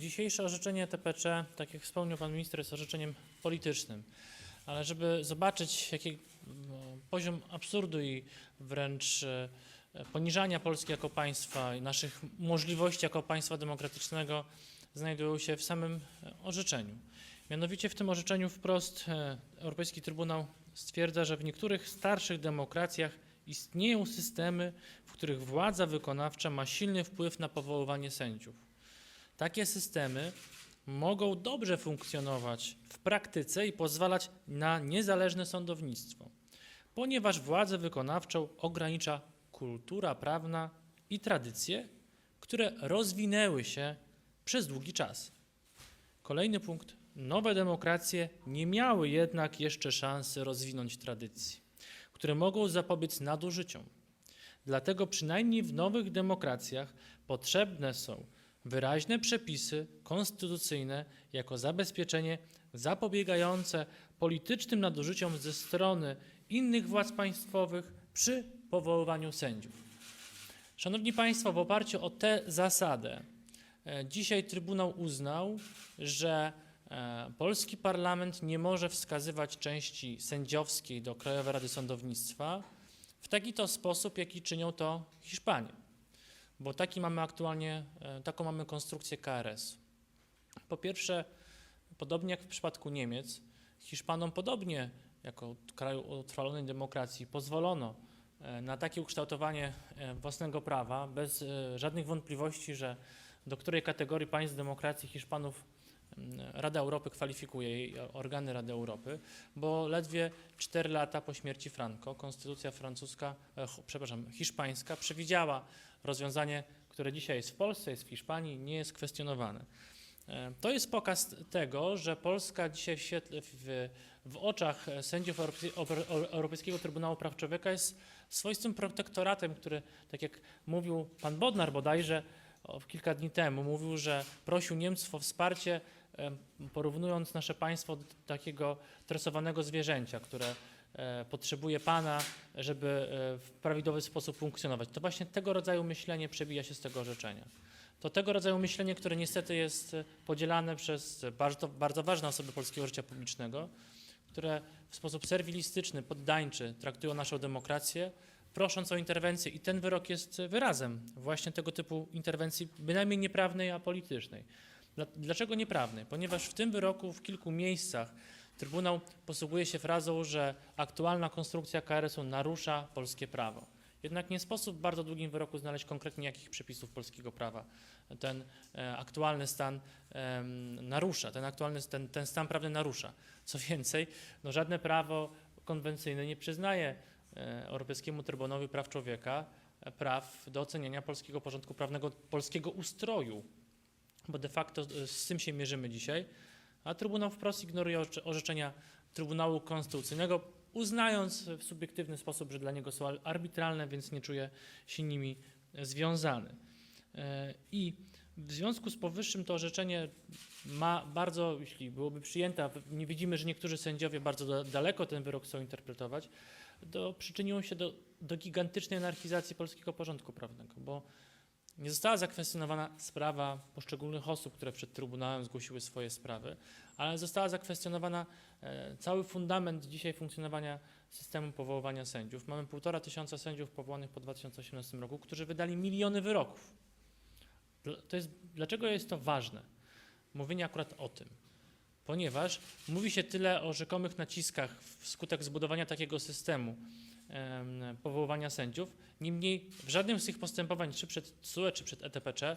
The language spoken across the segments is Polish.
dzisiejsze orzeczenie TPC, tak jak wspomniał pan minister, jest orzeczeniem politycznym. Ale żeby zobaczyć, jaki no, poziom absurdu i wręcz e, poniżania Polski jako państwa i naszych możliwości jako państwa demokratycznego znajdują się w samym e, orzeczeniu. Mianowicie w tym orzeczeniu wprost e, Europejski Trybunał stwierdza, że w niektórych starszych demokracjach istnieją systemy, w których władza wykonawcza ma silny wpływ na powoływanie sędziów. Takie systemy mogą dobrze funkcjonować w praktyce i pozwalać na niezależne sądownictwo, ponieważ władzę wykonawczą ogranicza kultura prawna i tradycje, które rozwinęły się przez długi czas. Kolejny punkt. Nowe demokracje nie miały jednak jeszcze szansy rozwinąć tradycji, które mogą zapobiec nadużyciom. Dlatego przynajmniej w nowych demokracjach potrzebne są wyraźne przepisy konstytucyjne jako zabezpieczenie zapobiegające politycznym nadużyciom ze strony innych władz państwowych przy powoływaniu sędziów. Szanowni Państwo, w oparciu o tę zasadę e, dzisiaj Trybunał uznał, że e, polski parlament nie może wskazywać części sędziowskiej do Krajowej Rady Sądownictwa w taki to sposób, jaki czynią to Hiszpanie. Bo taki mamy aktualnie, e, taką mamy konstrukcję KRS. Po pierwsze, podobnie jak w przypadku Niemiec, Hiszpanom podobnie jako kraju utrwalonej demokracji pozwolono e, na takie ukształtowanie e, własnego prawa bez żadnych wątpliwości, że do której kategorii państw demokracji Hiszpanów Rada Europy kwalifikuje jej organy Rady Europy, bo ledwie 4 lata po śmierci Franco konstytucja francuska, e, przepraszam, hiszpańska przewidziała rozwiązanie, które dzisiaj jest w Polsce, jest w Hiszpanii, nie jest kwestionowane. E, To jest pokaz tego, że Polska dzisiaj w, świetle, w, w oczach sędziów Europejskiego Trybunału Praw Człowieka jest swoistym protektoratem, który, tak jak mówił pan Bodnar bodajże kilka dni temu, mówił, że prosił Niemców o wsparcie, porównując nasze państwo do takiego tresowanego zwierzęcia, które e, potrzebuje pana, żeby e, w prawidłowy sposób funkcjonować. To właśnie tego rodzaju myślenie przebija się z tego orzeczenia. To tego rodzaju myślenie, które niestety jest e, podzielane przez bardzo, bardzo ważne osoby polskiego życia publicznego, które w sposób serwilistyczny, poddańczy traktują naszą demokrację, prosząc o interwencję. I ten wyrok jest wyrazem właśnie tego typu interwencji, bynajmniej nieprawnej, a politycznej. Dla- Dlaczego nieprawnej? Ponieważ w tym wyroku w kilku miejscach Trybunał posługuje się frazą, że aktualna konstrukcja KRS-u narusza polskie prawo. Jednak nie sposób w bardzo długim wyroku znaleźć konkretnie jakich przepisów polskiego prawa ten e, aktualny stan narusza, ten aktualny ten, ten stan prawny narusza. Co więcej, no żadne prawo konwencyjne nie przyznaje e, Europejskiemu Trybunałowi Praw Człowieka praw do oceniania polskiego porządku prawnego, polskiego ustroju, bo de facto e, z tym się mierzymy dzisiaj, a Trybunał wprost ignoruje orze- orzeczenia Trybunału Konstytucyjnego, uznając w subiektywny sposób, że dla niego są ar- arbitralne, więc nie czuje się nimi e, związany. E, I w związku z powyższym to orzeczenie ma bardzo, jeśli byłoby przyjęte, nie widzimy, że niektórzy sędziowie bardzo da- daleko ten wyrok chcą interpretować, to przyczyniło się do, do gigantycznej anarchizacji polskiego porządku prawnego, bo nie została zakwestionowana sprawa poszczególnych osób, które przed Trybunałem zgłosiły swoje sprawy, ale została zakwestionowana e, cały fundament dzisiaj funkcjonowania systemu powoływania sędziów. Mamy półtora tysiąca sędziów powołanych po 2018 roku, którzy wydali miliony wyroków. To jest, dlaczego jest to ważne? Mówienie akurat o tym. Ponieważ mówi się tyle o rzekomych naciskach wskutek zbudowania takiego systemu em, powoływania sędziów. Niemniej w żadnym z tych postępowań, czy przed TSUE, czy przed ETPC,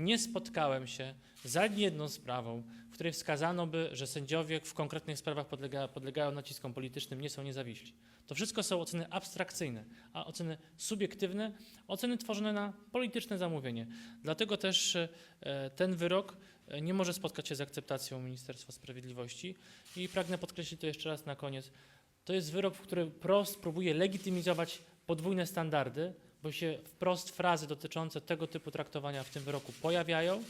nie spotkałem się z ani jedną sprawą, w której wskazano by, że sędziowie w konkretnych sprawach podlega, podlegają naciskom politycznym, nie są niezawiśli. To wszystko są oceny abstrakcyjne, a oceny subiektywne, oceny tworzone na polityczne zamówienie. Dlatego też e, ten wyrok e, nie może spotkać się z akceptacją Ministerstwa Sprawiedliwości i pragnę podkreślić to jeszcze raz na koniec. To jest wyrok, który wprost próbuje legitymizować podwójne standardy, bo się wprost frazy dotyczące tego typu traktowania w tym wyroku pojawiają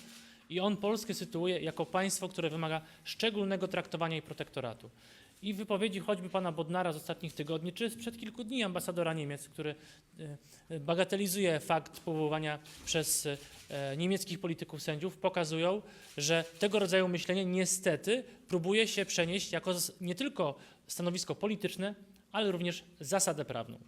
i on Polskę sytuuje jako państwo, które wymaga szczególnego traktowania i protektoratu. I wypowiedzi choćby pana Bodnara z ostatnich tygodni, czy sprzed kilku dni ambasadora Niemiec, który e, bagatelizuje fakt powoływania przez e, niemieckich polityków sędziów, pokazują, że tego rodzaju myślenie niestety próbuje się przenieść jako nie tylko stanowisko polityczne, ale również zasadę prawną.